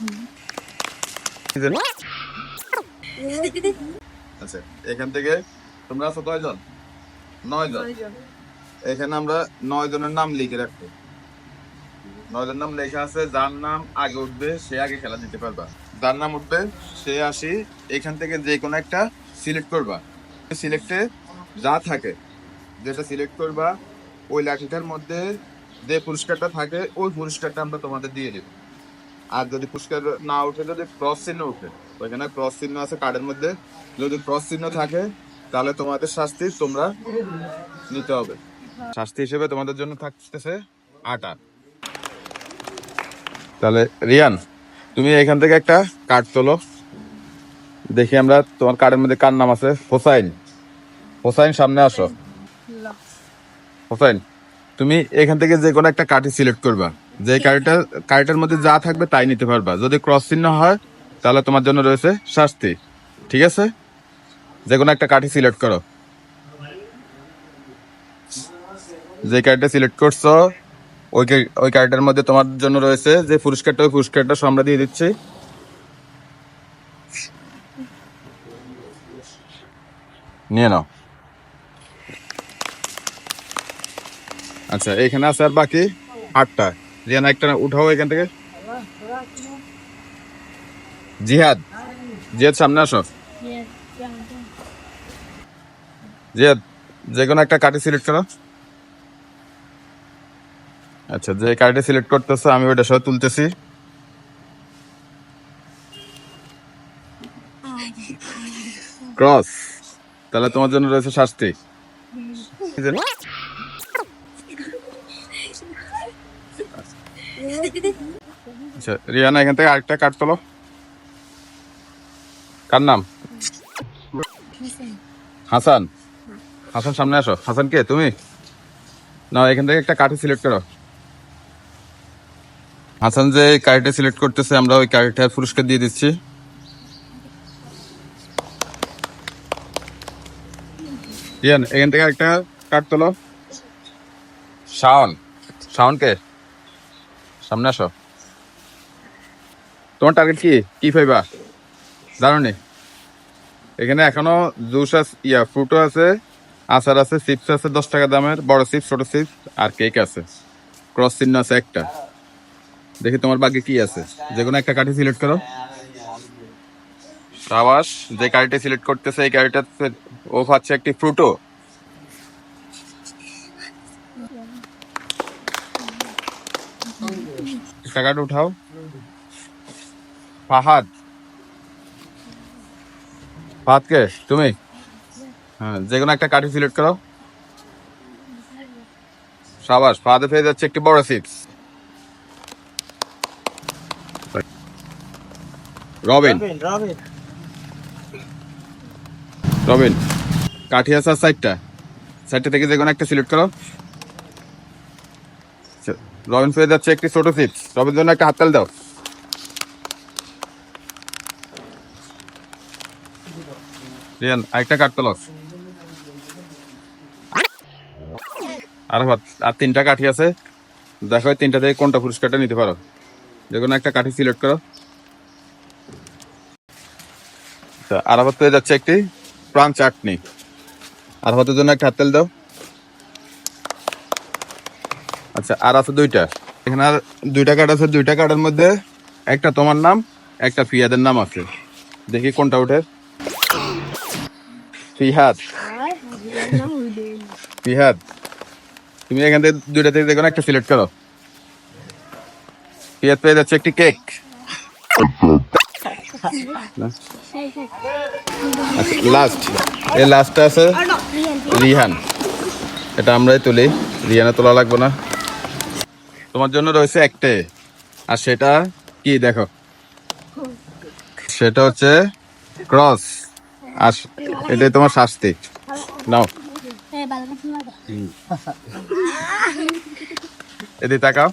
আচ্ছা এখান থেকে তোমরা আছো কয়জন? নয় জন এখানে আমরা নয় জনের নাম লিখে রাখব। নয় জনের নাম লেখা আছে যার নাম আগে উঠবে সে আগে খেলা দিতে পারবা। যার নাম উঠবে সে আসি এখান থেকে যে কোনো একটা সিলেক্ট করবা। সিলেক্টে যা থাকে যেটা সিলেক্ট করবা ওই লাঠিটার মধ্যে যে পুরস্কারটা থাকে ওই পুরস্কারটা আমরা তোমাদের দিয়ে দেবো। আর যদি পুরস্কার না উঠে যদি ক্রস চিহ্ন উঠে ওইখানে ক্রস চিহ্ন আছে কার্ডের মধ্যে। যদি ক্রস চিহ্ন থাকে তাহলে তোমাদের শাস্তি তোমরা নিতে হবে। শাস্তি হিসেবে তোমাদের জন্য থাকতেছে আটা তাহলে রিয়ান তুমি এখান থেকে একটা কার্ড তোলো। দেখি আমরা তোমার কার্ডের মধ্যে কার নাম আছে? হোসাইন। হোসাইন সামনে আসো। হোসাইন তুমি এখান থেকে যে কোনো একটা কার্ডই সিলেক্ট করবা। যে কার্ডটা কার্ডের মধ্যে যা থাকবে তাই নিতে পারবা। যদি ক্রস চিহ্ন হয়, তাহলে তোমার জন্য রয়েছে শাস্তি। ঠিক আছে? যে কোনো একটা কার্ডই সিলেক্ট করো। যে কার্ডটা সিলেক্ট করছ, ওই ওই কার্ডের মধ্যে তোমার জন্য রয়েছে যে পুরস্কারটা, ওই পুরস্কারটা আমরা দিয়ে দিচ্ছি। নিয়ে নাও। আচ্ছা এখানে আছে আর বাকি আটটা। রিয়ানা একটা উঠাও এখান থেকে। জিহাদ। জিহাদ, সামনে আসো। জিহাদ, যে কোনো একটা কার্ডে সিলেক্ট করো। আচ্ছা যে কার্ডে সিলেক্ট করতেছো, আমি ওইটা সহ তুলতেছি। ক্রস। তাহলে তোমার জন্য রয়েছে শাস্তি কি জানি? আচ্ছা রিয়ানা, এখান থেকে আরেকটা কার্ড তোলো। কার নাম? হাসান। হাসান, সামনে আসো। হাসান কে? তুমি? না এখান থেকে একটা কার্ড সিলেক্ট করো। হাসান যে কার্ডটা সিলেক্ট করতেছে, আমরা ওই কার্ডটার পুরস্কার দিয়ে দিচ্ছি। এখান থেকে একটা কার্ড তোলো। শাওন। শাওন কে সামনে আসো। তোমার টার্গেট কি? কি পাইবা? জানো নি এখানে এখনও জুস আছে, ইয়া, ফ্রুটও আছে, আচার আছে, চিপস আছে, দশ টাকা দামের, বড় চিপস, ছোট চিপস, আর কেক আছে। ক্রস চিহ্ন আছে একটা। দেখি তোমার বাকি কি আছে। যে কোনো একটা কাঠি সিলেক্ট করো। সাবাস, যে কার্ডটি সিলেক্ট করতেছে, এই কার্ডটা ও পাচ্ছে একটি ফ্রুটো টাকাটা উঠাও। ফাহাদ। ফাহাদ কে তুমি? হ্যাঁ যে কোনো একটা কাঠি সিলেক্ট করো। সাবাস ফাহাদে পেয়ে যাচ্ছে একটি বড় সিপস রবিন। রবিন কাঠি আছে সাইডটা। সাইডটা থেকে যে কোনো একটা সিলেক্ট করো। রবিন পেয়ে যাচ্ছে একটি ছোট চিপস রবিন জন্য একটা হাততাল দাও। রিয়ান আরেকটা কাঠ তোলো আর আর তিনটা কাঠি আছে। দেখো তিনটা থেকে কোনটা পুরস্কারটা নিতে পারো। যে কোনো একটা কাঠি সিলেক্ট করো। আচ্ছা, আর আবার পেয়ে যাচ্ছে একটি প্রাণ চাটনি। আর হাতের জন্য একটা হাততাল দাও। আচ্ছা আর আছে দুইটা। এখানে আর দুইটা কার্ড আছে দুইটা কার্ডের মধ্যে একটা তোমার নাম একটা ফিয়াদের নাম আছে। দেখি কোনটা ওঠে। ফিহাদ ফিহাদ তুমি এখান থেকে দুইটা থেকে দেখো না একটা সিলেক্ট করো। ফিয়াদ পেয়ে যাচ্ছে একটি কেক লাস্ট এই লাস্টটা আছে রিহান। এটা আমরাই তুলি। রিহানে তোলা লাগবে না। তোমার জন্য রয়েছে একটে আর সেটা কি দেখো? সেটা হচ্ছে ক্রস। আর এটাই তোমার শাস্তি। নাও। এদিকে তাকাও।